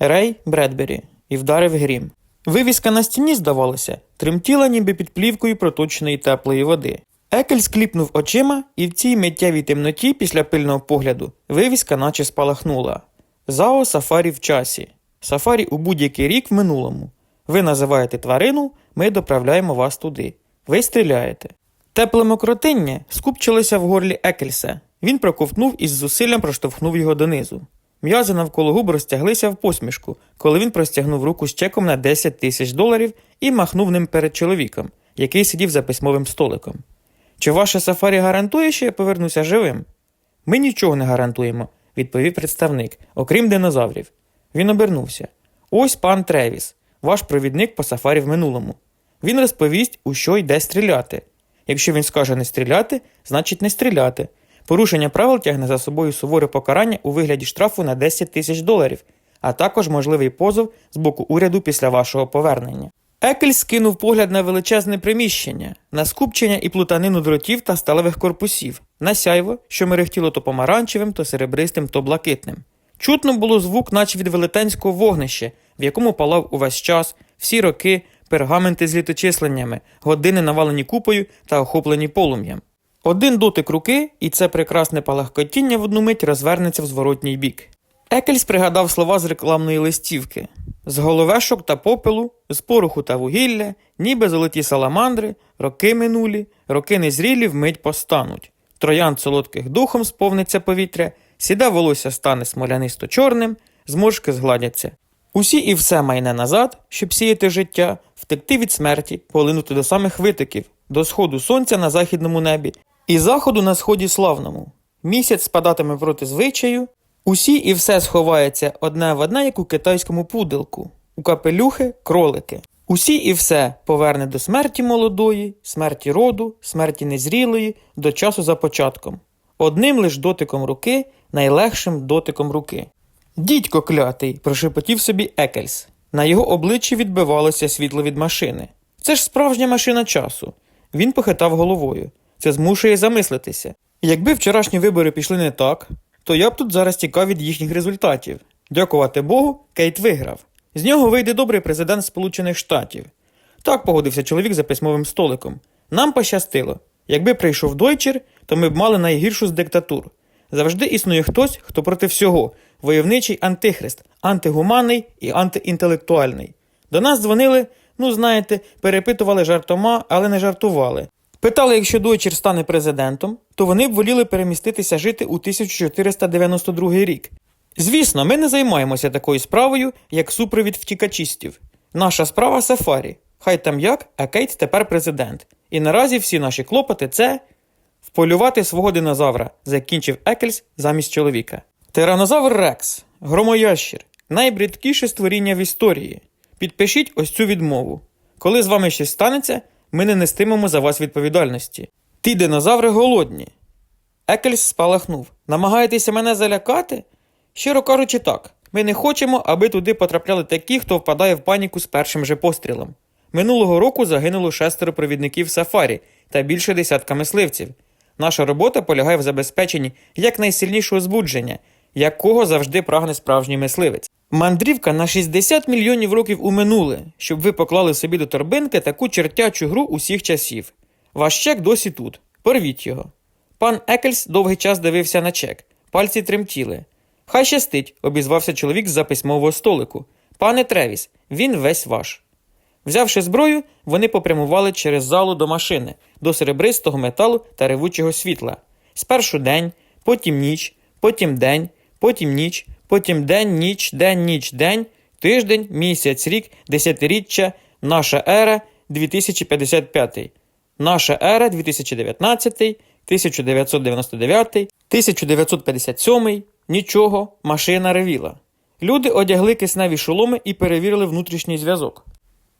Рей Бредбері і вдарив грім. Вивіска на стіні, здавалося, тремтіла ніби під плівкою проточної теплої води. Екель скліпнув очима, і в цій миттєвій темноті після пильного погляду вивіска наче спалахнула. ЗАО Сафарі в часі. Сафарі у будь-який рік в минулому. Ви називаєте тварину, ми доправляємо вас туди. Ви стріляєте. Тепле мокротиння скупчилося в горлі Екельса. Він проковтнув і з зусиллям проштовхнув його донизу. М'язи навколо губ розтяглися в посмішку, коли він простягнув руку з чеком на 10 тисяч доларів і махнув ним перед чоловіком, який сидів за письмовим столиком. Чи ваше сафарі гарантує, що я повернуся живим? Ми нічого не гарантуємо, відповів представник, окрім динозаврів. Він обернувся. Ось пан Тревіс, ваш провідник по сафарі в минулому. Він розповість, у що йде стріляти. Якщо він скаже не стріляти, значить не стріляти. Порушення правил тягне за собою суворе покарання у вигляді штрафу на 10 тисяч доларів, а також можливий позов з боку уряду після вашого повернення. Екель скинув погляд на величезне приміщення, на скупчення і плутанину дротів та сталевих корпусів, на сяйво, що мерехтіло то помаранчевим, то серебристим, то блакитним. Чутно було звук, наче від велетенського вогнища, в якому палав увесь час, всі роки, пергаменти з літочисленнями, години навалені купою та охоплені полум'ям. Один дотик руки, і це прекрасне палахкотіння в одну мить розвернеться в зворотній бік. Екельс пригадав слова з рекламної листівки з головешок та попелу, з пороху та вугілля, ніби золоті саламандри, роки минулі, роки незрілі вмить постануть. Троян солодких духом сповниться повітря, сіде волосся стане смолянисто чорним, зморшки згладяться. Усі і все майне назад, щоб сіяти життя, втекти від смерті, полинути до самих витоків, до сходу сонця на західному небі і заходу на сході славному. Місяць спадатиме проти звичаю, усі і все сховається одне в одне, як у китайському пуделку, у капелюхи кролики. Усі і все поверне до смерті молодої, смерті роду, смерті незрілої, до часу за початком. Одним лиш дотиком руки, найлегшим дотиком руки. Дідько клятий, прошепотів собі Екельс. На його обличчі відбивалося світло від машини. Це ж справжня машина часу. Він похитав головою. Це змушує замислитися. Якби вчорашні вибори пішли не так, то я б тут зараз тікав від їхніх результатів. Дякувати Богу, Кейт виграв. З нього вийде добрий президент Сполучених Штатів. Так погодився чоловік за письмовим столиком. Нам пощастило. Якби прийшов дойчер, то ми б мали найгіршу з диктатур. Завжди існує хтось, хто проти всього войовничий антихрист, антигуманний і антиінтелектуальний. До нас дзвонили, ну знаєте, перепитували жартома, але не жартували. Питали, якщо дойчер стане президентом, то вони б воліли переміститися жити у 1492 рік. Звісно, ми не займаємося такою справою, як супровід втікачістів. Наша справа сафарі. Хай там як, а Кейт тепер президент. І наразі всі наші клопоти це вполювати свого динозавра, закінчив Екельс замість чоловіка. Тиранозавр Рекс, громоящір, найбридкіше створіння в історії. Підпишіть ось цю відмову. Коли з вами щось станеться, ми не нестимемо за вас відповідальності. Ті динозаври голодні. Екельс спалахнув. Намагаєтеся мене залякати? Щиро кажучи, так. Ми не хочемо, аби туди потрапляли такі, хто впадає в паніку з першим же пострілом. Минулого року загинуло шестеро провідників сафарі та більше десятка мисливців. Наша робота полягає в забезпеченні якнайсильнішого збудження, якого завжди прагне справжній мисливець. Мандрівка на 60 мільйонів років у минуле, щоб ви поклали собі до торбинки таку чертячу гру усіх часів. Ваш чек досі тут. Порвіть його. Пан Екельс довгий час дивився на чек, пальці тремтіли. Хай щастить, обізвався чоловік з-за письмового столику. Пане Тревіс, він весь ваш. Взявши зброю, вони попрямували через залу до машини, до серебристого металу та ревучого світла. Спершу день, потім ніч, потім день, потім ніч, потім день, ніч, день, ніч, день, тиждень, місяць, рік, десятиріччя, наша ера 2055, наша ера 2019, 1999, 1957, нічого, машина ревіла. Люди одягли кисневі шоломи і перевірили внутрішній зв'язок.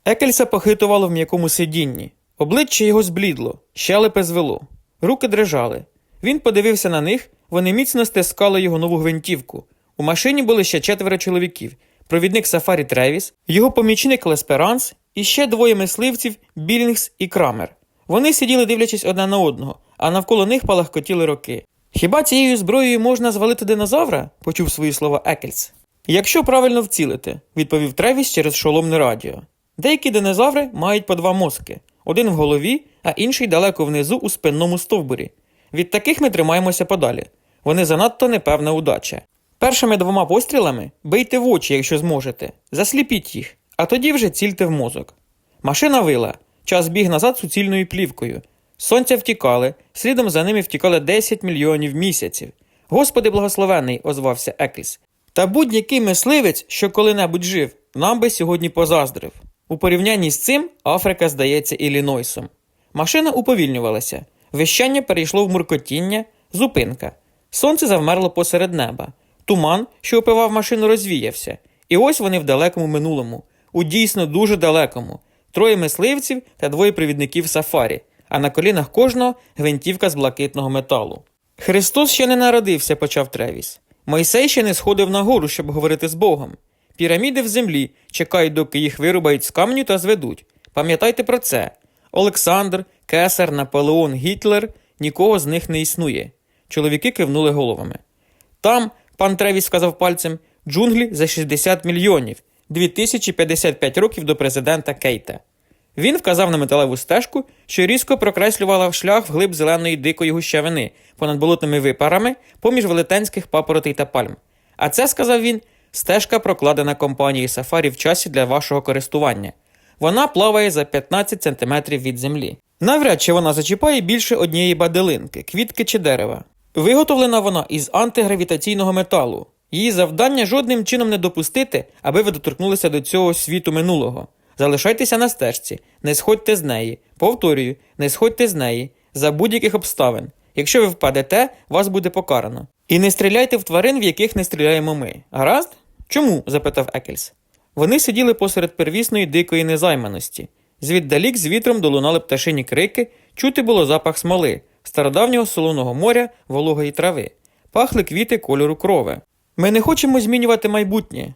Екельса похитувало в м'якому сидінні. Обличчя його зблідло, щелепи звело. Руки дрижали. Він подивився на них, вони міцно стискали його нову гвинтівку. У машині були ще четверо чоловіків: провідник Сафарі Тревіс, його помічник Лесперанс і ще двоє мисливців Білінгс і Крамер. Вони сиділи, дивлячись одне на одного, а навколо них палахкотіли роки. Хіба цією зброєю можна звалити динозавра? почув свої слова Екельс. Якщо правильно вцілити, відповів Тревіс через шоломне радіо. Деякі динозаври мають по два мозки: один в голові, а інший далеко внизу у спинному стовбурі. Від таких ми тримаємося подалі. Вони занадто непевна удача. Першими двома пострілами бийте в очі, якщо зможете, засліпіть їх, а тоді вже цільте в мозок. Машина вила, час біг назад суцільною плівкою. Сонця втікали, слідом за ними втікали 10 мільйонів місяців. Господи благословений, озвався Екліс. Та будь-який мисливець, що коли-небудь жив, нам би сьогодні позаздрив. У порівнянні з цим Африка здається Іллінойсом. Машина уповільнювалася, вищання перейшло в муркотіння, зупинка. Сонце завмерло посеред неба. Туман, що опивав машину, розвіявся. І ось вони в далекому минулому, у дійсно дуже далекому. Троє мисливців та двоє провідників сафарі, а на колінах кожного гвинтівка з блакитного металу. Христос ще не народився, почав Тревіс. Мойсей ще не сходив на гору, щоб говорити з Богом. Піраміди в землі чекають, доки їх вирубають з каменю та зведуть. Пам'ятайте про це. Олександр, Кесар, Наполеон, Гітлер нікого з них не існує. Чоловіки кивнули головами. Там, пан Тревіс сказав пальцем, джунглі за 60 мільйонів, 2055 років до президента Кейта. Він вказав на металеву стежку, що різко прокреслювала шлях вглиб зеленої дикої гущавини понад болотними випарами поміж велетенських папоротей та пальм. А це, сказав він, стежка прокладена компанією Сафарі в часі для вашого користування. Вона плаває за 15 сантиметрів від землі. Навряд чи вона зачіпає більше однієї баделинки, квітки чи дерева. Виготовлена вона із антигравітаційного металу. Її завдання жодним чином не допустити, аби ви доторкнулися до цього світу минулого. Залишайтеся на стежці, не сходьте з неї. Повторюю, не сходьте з неї за будь-яких обставин. Якщо ви впадете, вас буде покарано. І не стріляйте в тварин, в яких не стріляємо ми. Гаразд? Чому? запитав Екельс. Вони сиділи посеред первісної дикої незайманості. Звіддалік з вітром долунали пташині крики, чути було запах смоли, стародавнього солоного моря, вологої трави. Пахли квіти кольору крови. Ми не хочемо змінювати майбутнє.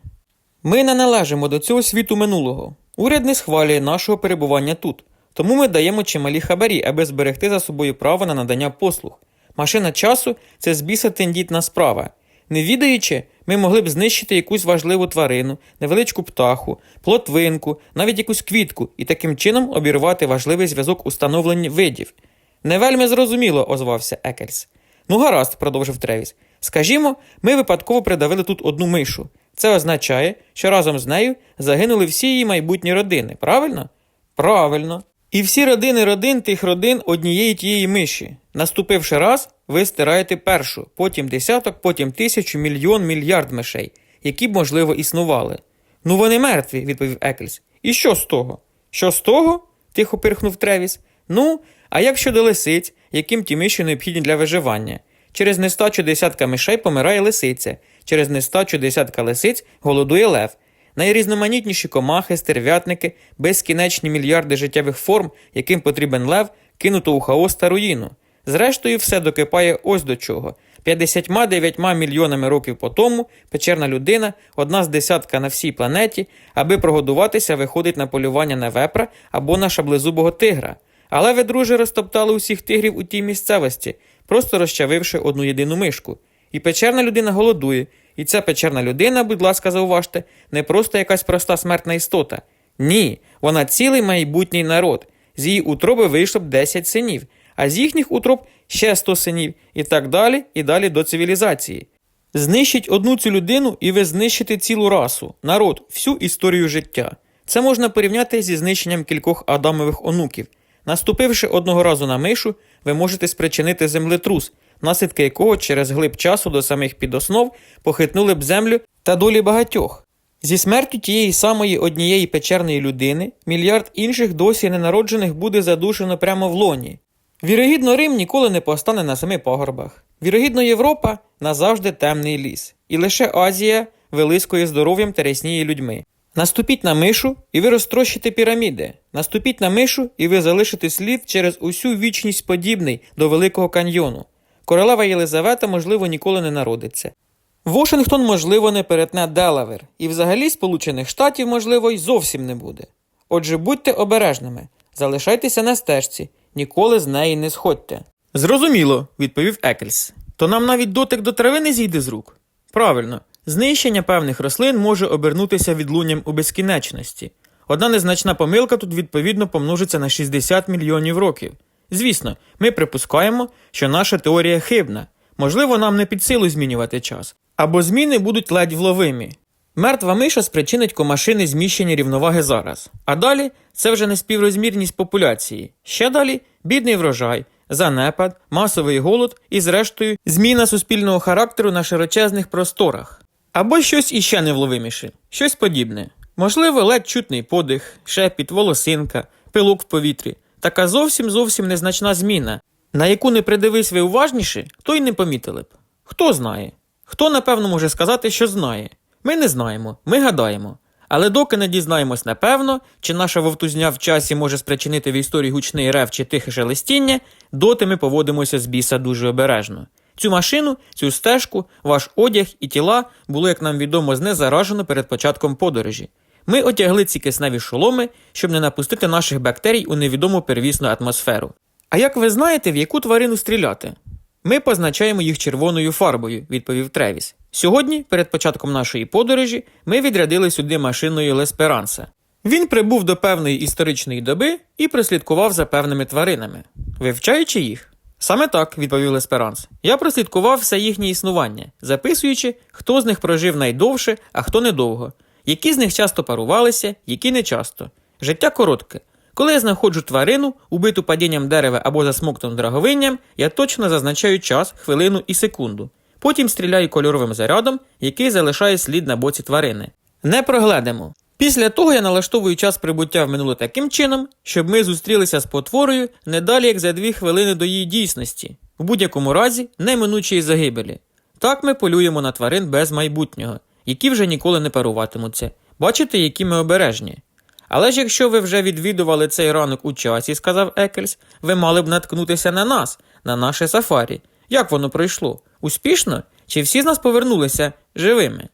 Ми не належимо до цього світу минулого. Уряд не схвалює нашого перебування тут, тому ми даємо чималі хабарі, аби зберегти за собою право на надання послуг. Машина часу це збіса тендітна справа. Не відаючи, ми могли б знищити якусь важливу тварину, невеличку птаху, плотвинку, навіть якусь квітку і таким чином обірвати важливий зв'язок установлення видів. Не вельми зрозуміло, озвався Екельс. Ну, гаразд, продовжив Тревіс. Скажімо, ми випадково придавили тут одну мишу. Це означає, що разом з нею загинули всі її майбутні родини, правильно? Правильно. І всі родини родин тих родин однієї тієї миші. Наступивши раз, ви стираєте першу, потім десяток, потім тисячу, мільйон, мільярд мишей, які б, можливо, існували. Ну вони мертві, відповів Екліс. І що з того? Що з того? тихо пирхнув Тревіс. Ну, а як щодо лисиць, яким ті миші необхідні для виживання? Через нестачу десятка мишей помирає лисиця, через нестачу десятка лисиць голодує лев. Найрізноманітніші комахи, стерв'ятники, безкінечні мільярди життєвих форм, яким потрібен лев, кинуто у хаос та руїну. Зрештою, все докипає ось до чого. 59 мільйонами років по тому печерна людина, одна з десятка на всій планеті, аби прогодуватися, виходить на полювання на вепра або на шаблезубого тигра. Але ви, друже, розтоптали усіх тигрів у тій місцевості, просто розчавивши одну єдину мишку. І печерна людина голодує. І ця печерна людина, будь ласка, зауважте, не просто якась проста смертна істота. Ні, вона цілий майбутній народ. З її утроби вийшло б 10 синів, а з їхніх утроб ще 100 синів, і так далі, і далі до цивілізації. Знищіть одну цю людину, і ви знищите цілу расу, народ, всю історію життя. Це можна порівняти зі знищенням кількох адамових онуків. Наступивши одного разу на мишу, ви можете спричинити землетрус, наслідки якого через глиб часу до самих підоснов похитнули б землю та долі багатьох. Зі смертю тієї самої однієї печерної людини мільярд інших досі ненароджених буде задушено прямо в лоні. Вірогідно, Рим ніколи не постане на семи пагорбах. Вірогідно, Європа назавжди темний ліс, і лише Азія вилискує здоров'ям та рясніє людьми. Наступіть на мишу, і ви розтрощите піраміди. Наступіть на мишу, і ви залишите слід через усю вічність подібний до Великого каньйону. Королева Єлизавета, можливо, ніколи не народиться. Вашингтон, можливо, не перетне Делавер, і взагалі Сполучених Штатів, можливо, й зовсім не буде. Отже, будьте обережними, залишайтеся на стежці, ніколи з неї не сходьте. Зрозуміло, відповів Екельс. То нам навіть дотик до трави не зійде з рук. Правильно, Знищення певних рослин може обернутися відлунням у безкінечності. Одна незначна помилка тут відповідно помножиться на 60 мільйонів років. Звісно, ми припускаємо, що наша теорія хибна. Можливо, нам не під силу змінювати час, або зміни будуть ледь вловимі. Мертва миша спричинить комашини зміщення рівноваги зараз. А далі це вже неспіврозмірність популяції. Ще далі бідний врожай, занепад, масовий голод і, зрештою, зміна суспільного характеру на широчезних просторах. Або щось іще невловиміше, щось подібне. Можливо, ледь чутний подих, шепіт, волосинка, пилок в повітрі. Така зовсім зовсім незначна зміна, на яку не придивись ви уважніше, то й не помітили б. Хто знає? Хто напевно може сказати, що знає? Ми не знаємо, ми гадаємо. Але доки не дізнаємось напевно, чи наша вовтузня в часі може спричинити в історії гучний рев чи тихе шелестіння, доти ми поводимося з біса дуже обережно. Цю машину, цю стежку, ваш одяг і тіла було, як нам відомо, знезаражено перед початком подорожі. Ми отягли ці кисневі шоломи, щоб не напустити наших бактерій у невідому первісну атмосферу. А як ви знаєте, в яку тварину стріляти? Ми позначаємо їх червоною фарбою, відповів Тревіс. Сьогодні, перед початком нашої подорожі, ми відрядили сюди машиною Лесперанса. Він прибув до певної історичної доби і прослідкував за певними тваринами, вивчаючи їх. Саме так, відповів Лесперанс. Я прослідкував все їхнє існування, записуючи, хто з них прожив найдовше, а хто недовго, які з них часто парувалися, які не часто. Життя коротке. Коли я знаходжу тварину, убиту падінням дерева або засмоктаним драговинням, я точно зазначаю час, хвилину і секунду. Потім стріляю кольоровим зарядом, який залишає слід на боці тварини. Не прогледимо. Після того я налаштовую час прибуття в минуле таким чином, щоб ми зустрілися з потворою не далі як за дві хвилини до її дійсності, в будь-якому разі неминучої загибелі. Так ми полюємо на тварин без майбутнього, які вже ніколи не паруватимуться. Бачите, які ми обережні. Але ж якщо ви вже відвідували цей ранок у часі, сказав Екельс, ви мали б наткнутися на нас, на наше сафарі. Як воно пройшло? Успішно? Чи всі з нас повернулися живими?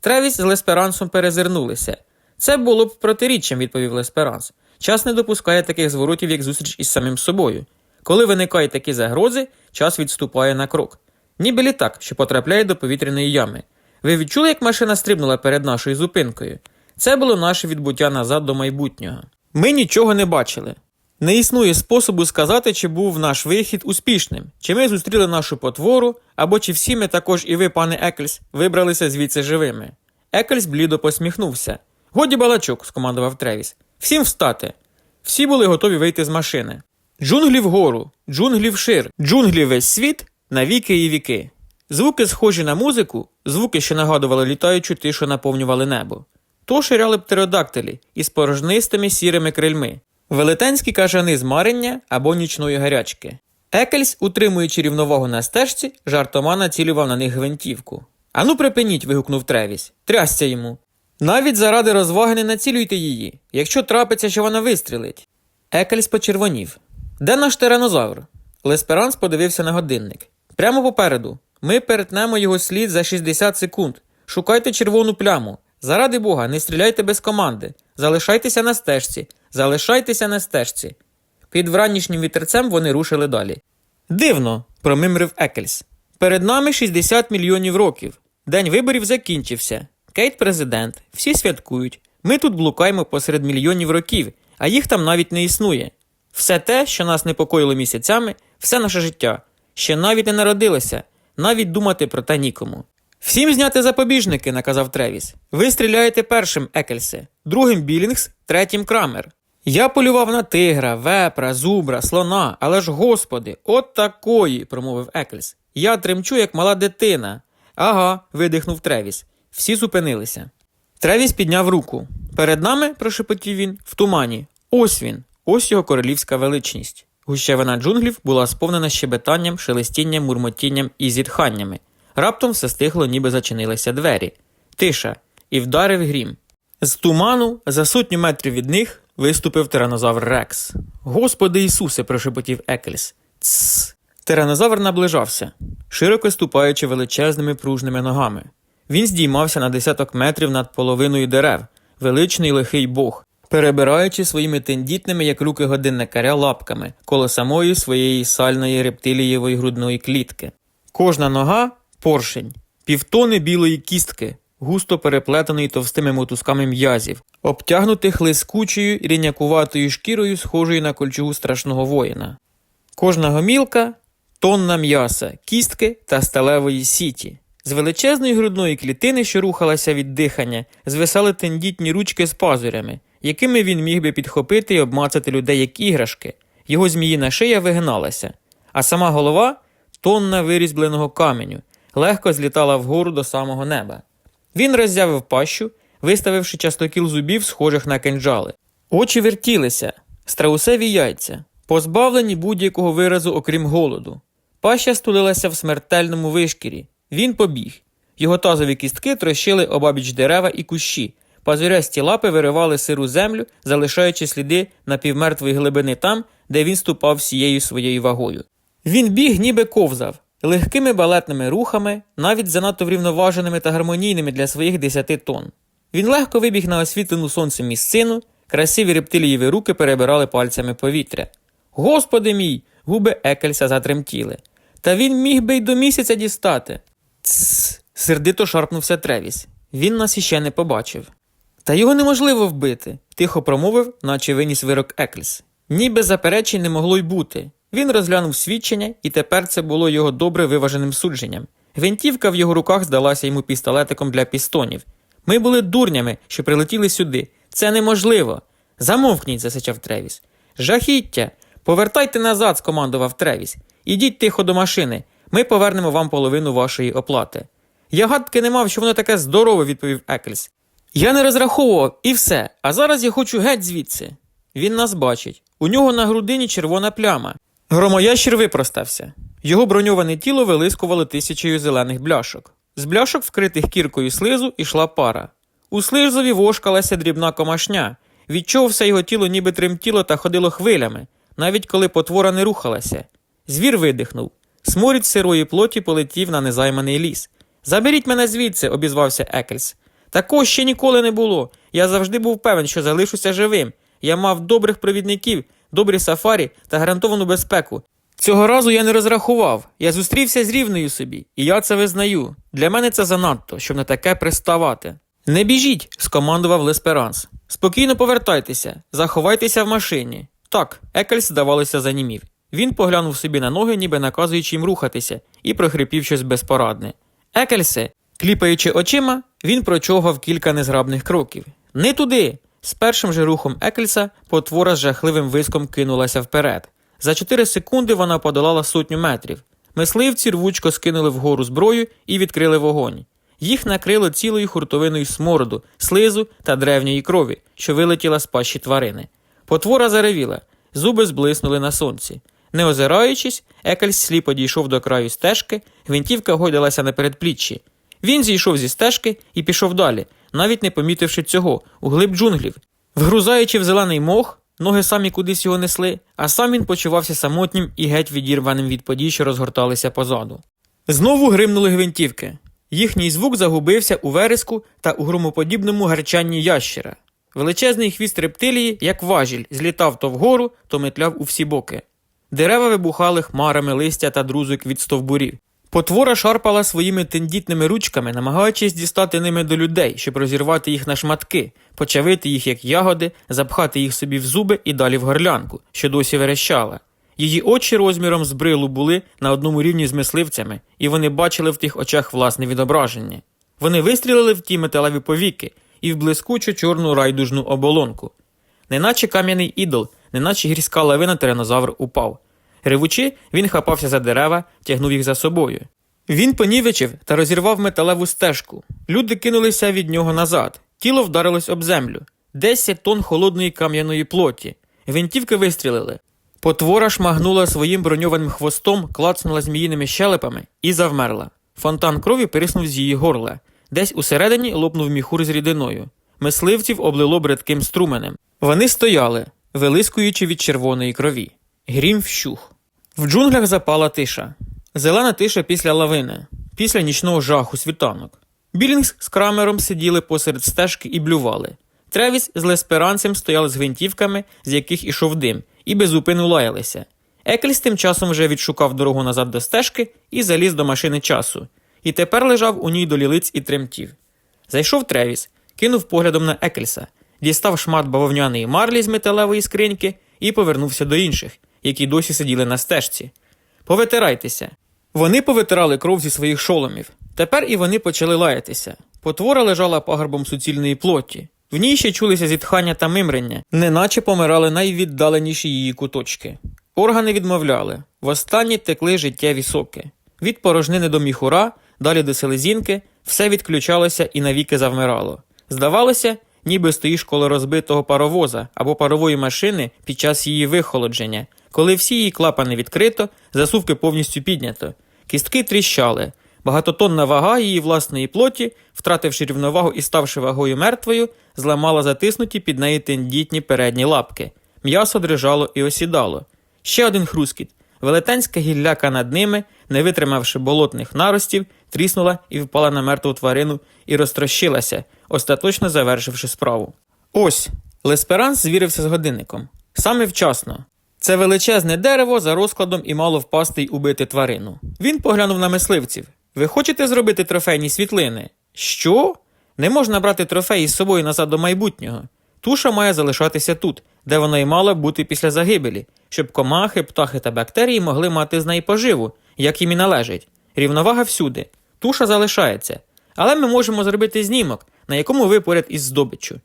Тревіс з Лесперансом перезирнулися. Це було б протиріччям, відповів Лесперанс. Час не допускає таких зворотів, як зустріч із самим собою. Коли виникають такі загрози, час відступає на крок. Ніби літак, що потрапляє до повітряної ями. Ви відчули, як машина стрибнула перед нашою зупинкою? Це було наше відбуття назад до майбутнього. Ми нічого не бачили. Не існує способу сказати, чи був наш вихід успішним, чи ми зустріли нашу потвору, або чи всі ми також і ви, пане Екельс, вибралися звідси живими. Екельс блідо посміхнувся. Годі балачок, скомандував Тревіс. Всім встати. Всі були готові вийти з машини. Джунглі вгору, джунглі вшир, джунглі весь світ на віки і віки. Звуки, схожі на музику, звуки, що нагадували літаючу тишу, наповнювали небо. То ширяли птеродактилі із порожнистими сірими крильми, велетенські кажани з марення або нічної гарячки. Екельс, утримуючи рівновагу на стежці, жартома націлював на них гвинтівку. Ану, припиніть. вигукнув Тревіс. Трясся йому. Навіть заради розваги не націлюйте її, якщо трапиться, що вона вистрілить. Екельс почервонів. Де наш тиранозавр? Лесперанс подивився на годинник. Прямо попереду. Ми перетнемо його слід за 60 секунд. Шукайте червону пляму. Заради Бога, не стріляйте без команди. Залишайтеся на стежці. Залишайтеся на стежці. Під вранішнім вітерцем вони рушили далі. Дивно, промимрив Екельс. Перед нами 60 мільйонів років. День виборів закінчився. Кейт президент, всі святкують. Ми тут блукаємо посеред мільйонів років, а їх там навіть не існує. Все те, що нас непокоїло місяцями, все наше життя, ще навіть не народилося, навіть думати про те нікому. Всім зняти запобіжники, наказав Тревіс. Ви стріляєте першим, Екельсе, другим Білінгс, третім Крамер. Я полював на тигра, вепра, зубра, слона, але ж господи, от такої, промовив Екельс. Я тремчу, як мала дитина. Ага, видихнув Тревіс. Всі зупинилися. Тревіс підняв руку. Перед нами, прошепотів він, в тумані. Ось він, ось його королівська величність. Гущевина джунглів була сповнена щебетанням, шелестінням, мурмотінням і зітханнями. Раптом все стихло, ніби зачинилися двері. Тиша, і вдарив грім. З туману, за сотню метрів від них, виступив тиранозавр Рекс. Господи Ісусе, прошепотів Екельс. Цс. Тиранозавр наближався, широко ступаючи величезними пружними ногами. Він здіймався на десяток метрів над половиною дерев, величний лихий бог, перебираючи своїми тендітними, як руки годинникаря, лапками коло самої своєї сальної рептилієвої грудної клітки. Кожна нога поршень, півтони білої кістки, густо переплетеної товстими мотузками м'язів, обтягнутих лискучою рінякуватою шкірою, схожою на кольчугу страшного воїна. Кожна гомілка тонна м'яса, кістки та сталевої сіті. З величезної грудної клітини, що рухалася від дихання, звисали тендітні ручки з пазурями, якими він міг би підхопити і обмацати людей як іграшки. Його зміїна шия вигиналася, а сама голова тонна вирізбленого каменю, легко злітала вгору до самого неба. Він роззявив пащу, виставивши частокіл зубів, схожих на кинджали. Очі вертілися, страусеві яйця, позбавлені будь-якого виразу, окрім голоду. Паща стулилася в смертельному вишкірі. Він побіг. Його тазові кістки трощили обабіч дерева і кущі. Пазурясті лапи виривали сиру землю, залишаючи сліди напівмертвої глибини там, де він ступав всією своєю вагою. Він біг, ніби ковзав, легкими балетними рухами, навіть занадто врівноваженими та гармонійними для своїх десяти тонн. Він легко вибіг на освітлену сонцем місцину, красиві рептилієві руки перебирали пальцями повітря. Господи мій! Губи Екельса затремтіли. Та він міг би й до місяця дістати. Тсс. сердито шарпнувся Тревіс. Він нас іще не побачив. Та його неможливо вбити, тихо промовив, наче виніс вирок Еклс. Ніби заперечень не могло й бути. Він розглянув свідчення, і тепер це було його добре виваженим судженням. Гвинтівка в його руках здалася йому пістолетиком для пістонів. Ми були дурнями, що прилетіли сюди. Це неможливо. Замовкніть, засичав Тревіс. Жахіття! Повертайте назад, скомандував Тревіс. Ідіть тихо до машини. Ми повернемо вам половину вашої оплати. Я гадки не мав, що воно таке здорове, відповів Еклс. Я не розраховував і все, а зараз я хочу геть звідси. Він нас бачить. У нього на грудині червона пляма. Громоящір випростався. Його броньоване тіло вилискувало тисячею зелених бляшок. З бляшок, вкритих кіркою слизу, ішла пара. У слизові вошкалася дрібна комашня, від все його тіло ніби тремтіло та ходило хвилями, навіть коли потвора не рухалася. Звір видихнув. Сморід сирої плоті полетів на незайманий ліс. Заберіть мене звідси, обізвався Екельс. Такого ще ніколи не було. Я завжди був певен, що залишуся живим. Я мав добрих провідників, добрі сафарі та гарантовану безпеку. Цього разу я не розрахував. Я зустрівся з рівною собі, і я це визнаю. Для мене це занадто, щоб на таке приставати. Не біжіть, скомандував Лесперанс. Спокійно повертайтеся, заховайтеся в машині. Так, Екельс, здавалося, занімів. Він поглянув собі на ноги, ніби наказуючи їм рухатися, і прохрипів щось безпорадне. Екельсе, кліпаючи очима, він прочогав кілька незграбних кроків. Не туди. З першим же рухом Екельса потвора з жахливим виском кинулася вперед. За чотири секунди вона подолала сотню метрів. Мисливці рвучко скинули вгору зброю і відкрили вогонь. Їх накрило цілою хуртовиною смороду, слизу та древньої крові, що вилетіла з пащі тварини. Потвора заревіла, зуби зблиснули на сонці. Не озираючись, Екельс сліпо дійшов до краю стежки, гвинтівка гойдалася на передпліччі. Він зійшов зі стежки і пішов далі, навіть не помітивши цього, у глиб джунглів. Вгрузаючи в зелений мох, ноги самі кудись його несли, а сам він почувався самотнім і геть відірваним від подій, що розгорталися позаду. Знову гримнули гвинтівки. Їхній звук загубився у вереску та у громоподібному гарчанні ящера. Величезний хвіст рептилії, як важіль, злітав то вгору, то метляв у всі боки. Дерева вибухали хмарами листя та друзок від стовбурів. Потвора шарпала своїми тендітними ручками, намагаючись дістати ними до людей, щоб розірвати їх на шматки, почавити їх як ягоди, запхати їх собі в зуби і далі в горлянку, що досі верещала. Її очі розміром з брилу були на одному рівні з мисливцями, і вони бачили в тих очах власне відображення. Вони вистрілили в ті металеві повіки і в блискучу чорну райдужну оболонку. Неначе кам'яний ідол, неначе гірська лавина тиранозавр упав. Ревучи, він хапався за дерева, тягнув їх за собою. Він понівечив та розірвав металеву стежку. Люди кинулися від нього назад. Тіло вдарилось об землю. Десять тонн холодної кам'яної плоті. Гвинтівки вистрілили. Потвора шмагнула своїм броньованим хвостом, клацнула зміїними щелепами і завмерла. Фонтан крові переснув з її горла. Десь усередині лопнув міхур з рідиною. Мисливців облило бридким струменем. Вони стояли, вилискуючи від червоної крові. Грім вщух. В джунглях запала тиша. Зелена тиша після лавини, після нічного жаху світанок. Білінгс з крамером сиділи посеред стежки і блювали. Тревіс з лесперанцем стояли з гвинтівками, з яких ішов дим, і безупину лаялися. Екельс тим часом вже відшукав дорогу назад до стежки і заліз до машини часу. і тепер лежав у ній до лілиць і тремтів. Зайшов Тревіс, кинув поглядом на Екельса, дістав шмат бавовняної марлі з металевої скриньки і повернувся до інших, які досі сиділи на стежці. Повитирайтеся. Вони повитирали кров зі своїх шоломів. Тепер і вони почали лаятися. Потвора лежала пагорбом суцільної плоті. В ній ще чулися зітхання та мимрення, неначе помирали найвіддаленіші її куточки. Органи відмовляли, востаннє текли життєві соки. Від порожнини до міхура, далі до селезінки, все відключалося і навіки завмирало. Здавалося, ніби стоїш коло розбитого паровоза або парової машини під час її вихолодження, коли всі її клапани відкрито, засувки повністю піднято. Кістки тріщали. Багатотонна вага її власної плоті, втративши рівновагу і ставши вагою мертвою, зламала затиснуті під неї тендітні передні лапки. М'ясо дрижало і осідало. Ще один хрускіт. Велетенська гілляка над ними, не витримавши болотних наростів, тріснула і впала на мертву тварину і розтрощилася, остаточно завершивши справу. Ось Лесперанс звірився з годинником. Саме вчасно. Це величезне дерево за розкладом і мало впасти й убити тварину. Він поглянув на мисливців. Ви хочете зробити трофейні світлини? Що? Не можна брати трофеї з собою назад до майбутнього. Туша має залишатися тут, де вона й мала бути після загибелі, щоб комахи, птахи та бактерії могли мати з неї поживу, як їм і належить. Рівновага всюди. Туша залишається. Але ми можемо зробити знімок, на якому ви поряд із здобиччю.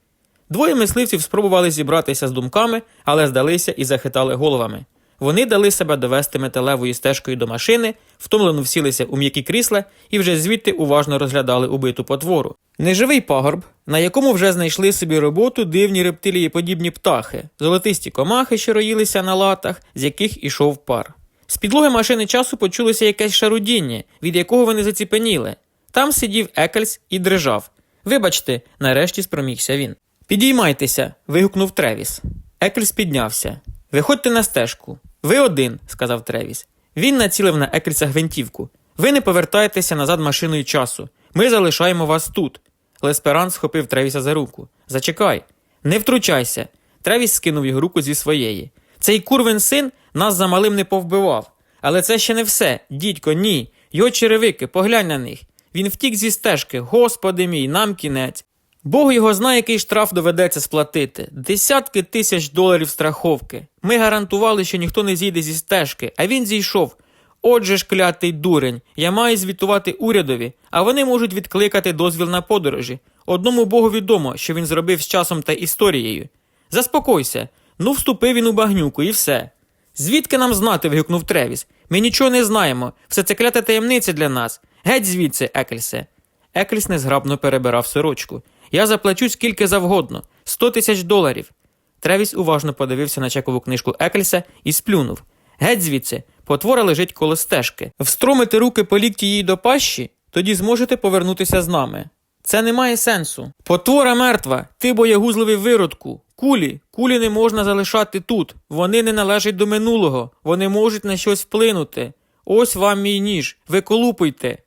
Двоє мисливців спробували зібратися з думками, але здалися і захитали головами. Вони дали себе довести металевою стежкою до машини, втомлено всілися у м'які крісла і вже звідти уважно розглядали убиту потвору. Неживий пагорб, на якому вже знайшли собі роботу дивні рептилії подібні птахи, золотисті комахи, що роїлися на латах, з яких ішов пар. З підлоги машини часу почулося якесь шарудіння, від якого вони заціпеніли. Там сидів Екельс і дрижав. Вибачте, нарешті спромігся він. Підіймайтеся. вигукнув Тревіс. Екельс піднявся. Виходьте на стежку. Ви один, сказав Тревіс. Він націлив на Екельса гвинтівку. Ви не повертаєтеся назад машиною часу. Ми залишаємо вас тут. Лесперан схопив Тревіса за руку. Зачекай, не втручайся. Тревіс скинув його руку зі своєї. Цей курвин син нас за малим не повбивав. Але це ще не все. Дідько, ні. Його черевики, поглянь на них. Він втік зі стежки. Господи мій, нам кінець. Бог його знає, який штраф доведеться сплатити. Десятки тисяч доларів страховки. Ми гарантували, що ніхто не зійде зі стежки, а він зійшов. Отже ж, клятий дурень, я маю звітувати урядові, а вони можуть відкликати дозвіл на подорожі. Одному Богу відомо, що він зробив з часом та історією. Заспокойся, ну вступив він у багнюку і все. Звідки нам знати? вигукнув Тревіс. Ми нічого не знаємо. Все це клята таємниця для нас. Геть звідси, Екельсе. Екельс незграбно перебирав сорочку. Я заплачу скільки завгодно сто тисяч доларів. Тревіс уважно подивився на чекову книжку Екельса і сплюнув. Геть звідси, потвора лежить коло стежки. Встромити руки по лікті їй до пащі, тоді зможете повернутися з нами. Це не має сенсу. Потвора мертва, ти боягузливий виродку. Кулі, кулі не можна залишати тут. Вони не належать до минулого, вони можуть на щось вплинути. Ось вам мій ніж, виколупуйте.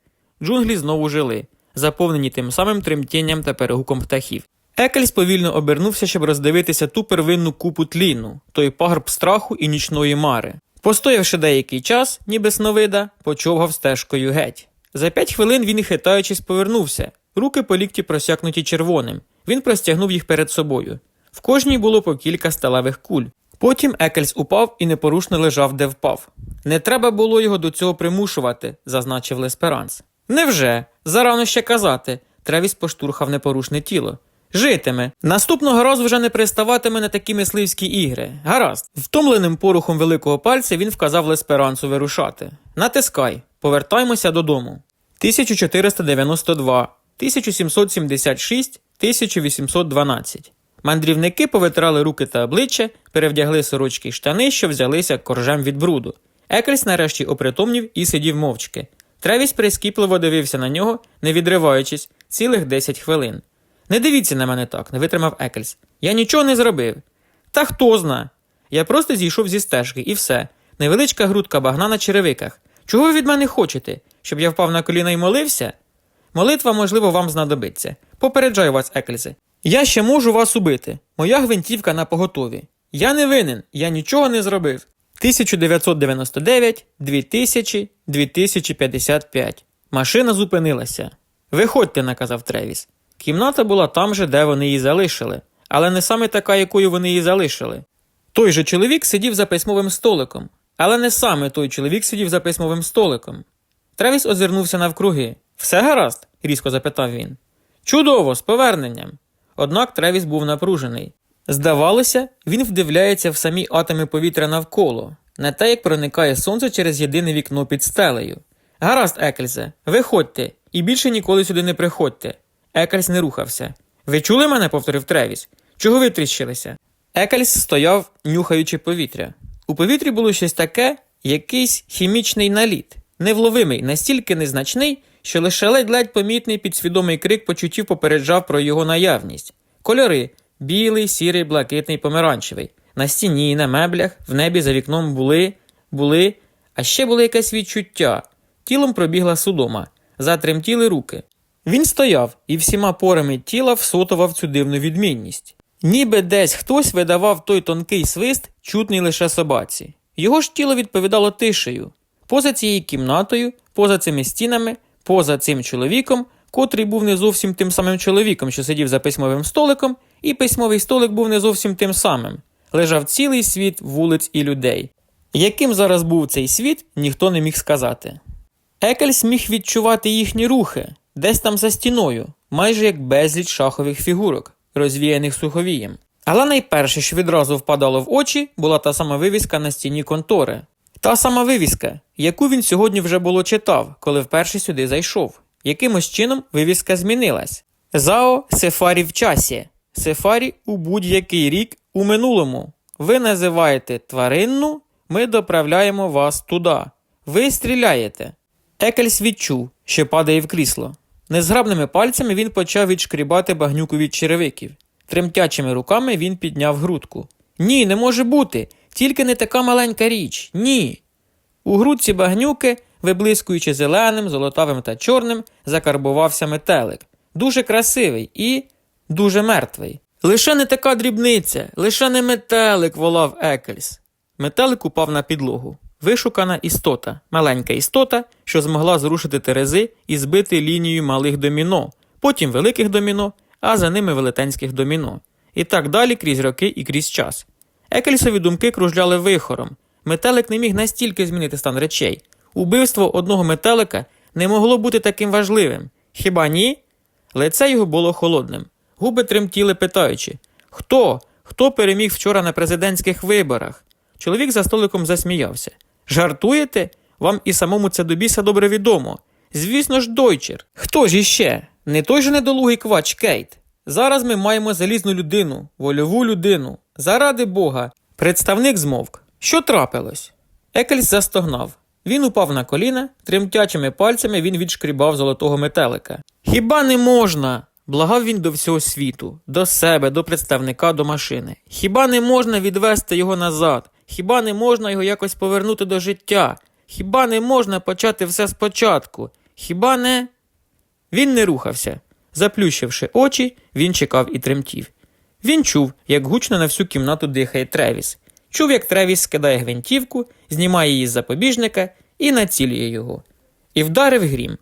Джунглі знову жили, заповнені тим самим тремтінням та перегуком птахів. Екельс повільно обернувся, щоб роздивитися ту первинну купу тліну, той пагорб страху і нічної мари. Постоявши деякий час, ніби сновида, почовгав стежкою геть. За п'ять хвилин він, хитаючись, повернувся. Руки по лікті просякнуті червоним. Він простягнув їх перед собою. В кожній було по кілька сталевих куль. Потім Екельс упав і непорушно лежав, де впав. Не треба було його до цього примушувати, зазначив Лесперанс. Невже? Зарано ще казати. Тревіс поштурхав непорушне тіло. Житиме. Наступного разу вже не приставатиме на такі мисливські ігри. Гаразд. Втомленим порухом великого пальця він вказав Лесперансу вирушати. Натискай. Повертаймося додому. 1492, 1776, 1812. Мандрівники повитирали руки та обличчя, перевдягли сорочки й штани, що взялися коржем від бруду. Екельс нарешті опритомнів і сидів мовчки. Тревіс прискіпливо дивився на нього, не відриваючись, цілих 10 хвилин. Не дивіться на мене так, не витримав Екельс. Я нічого не зробив. Та хто зна? Я просто зійшов зі стежки і все. Невеличка грудка багна на черевиках. Чого ви від мене хочете? Щоб я впав на коліна і молився? Молитва, можливо, вам знадобиться. Попереджаю вас, Екельсе. Я ще можу вас убити. Моя гвинтівка на поготові. Я не винен, я нічого не зробив. 1999, 2000, 2055. Машина зупинилася. Виходьте, наказав Тревіс. Кімната була там же, де вони її залишили, але не саме така, якою вони її залишили. Той же чоловік сидів за письмовим столиком, але не саме той чоловік сидів за письмовим столиком. Тревіс озирнувся навкруги. Все гаразд? різко запитав він. Чудово, з поверненням. Однак Тревіс був напружений. Здавалося, він вдивляється в самі атоми повітря навколо, не те, як проникає сонце через єдине вікно під стелею. Гаразд, Екельзе, виходьте і більше ніколи сюди не приходьте. Екельс не рухався. Ви чули мене? повторив Тревіс. Чого ви тріщилися? Екельс стояв, нюхаючи повітря. У повітрі було щось таке, якийсь хімічний наліт, невловимий, настільки незначний, що лише ледь-ледь помітний підсвідомий крик почуттів попереджав про його наявність. Кольори білий, сірий, блакитний, помаранчевий. На стіні, на меблях, в небі за вікном були, були, а ще було якесь відчуття. Тілом пробігла судома, затремтіли руки. Він стояв і всіма порами тіла всотував цю дивну відмінність. Ніби десь хтось видавав той тонкий свист, чутний лише собаці. Його ж тіло відповідало тишею. Поза цією кімнатою, поза цими стінами, поза цим чоловіком, котрий був не зовсім тим самим чоловіком, що сидів за письмовим столиком, і письмовий столик був не зовсім тим самим. Лежав цілий світ вулиць і людей. Яким зараз був цей світ, ніхто не міг сказати. Екельс міг відчувати їхні рухи, десь там за стіною, майже як безліч шахових фігурок, розвіяних суховієм. Але найперше, що відразу впадало в очі, була та сама вивіска на стіні контори. Та сама вивіска, яку він сьогодні вже було читав, коли вперше сюди зайшов. Якимось чином вивіска змінилась. ЗАО Сефарі в часі. Сефарі у будь-який рік у минулому. Ви називаєте тваринну, ми доправляємо вас туди. Ви стріляєте. Екельс відчув, що падає в крісло. Незграбними пальцями він почав відшкрібати багнюку від черевиків. Тремтячими руками він підняв грудку. Ні, не може бути. Тільки не така маленька річ. Ні. У грудці багнюки, виблискуючи зеленим, золотавим та чорним, закарбувався метелик. Дуже красивий і дуже мертвий. Лише не така дрібниця, лише не метелик, волав Екельс. Метелик упав на підлогу. Вишукана істота, маленька істота, що змогла зрушити терези і збити лінію малих доміно, потім великих доміно, а за ними велетенських доміно. І так далі крізь роки і крізь час. Екельсові думки кружляли вихором. Метелик не міг настільки змінити стан речей. Убивство одного метелика не могло бути таким важливим. Хіба ні? Лице його було холодним. Губи тремтіли, питаючи Хто? Хто переміг вчора на президентських виборах? Чоловік за столиком засміявся. Жартуєте? Вам і самому це до біса добре відомо. Звісно ж, Дойчер. Хто ж іще? Не той же недолугий квач Кейт. Зараз ми маємо залізну людину, вольову людину. Заради Бога. Представник змовк. Що трапилось? Екельс застогнав. Він упав на коліна, тремтячими пальцями він відшкрібав золотого метелика. Хіба не можна? Благав він до всього світу, до себе, до представника, до машини. Хіба не можна відвести його назад? Хіба не можна його якось повернути до життя? Хіба не можна почати все спочатку? Хіба не. Він не рухався. Заплющивши очі, він чекав і тремтів. Він чув, як гучно на всю кімнату дихає Тревіс. Чув, як Тревіс скидає гвинтівку, знімає її з запобіжника і націлює його. І вдарив грім.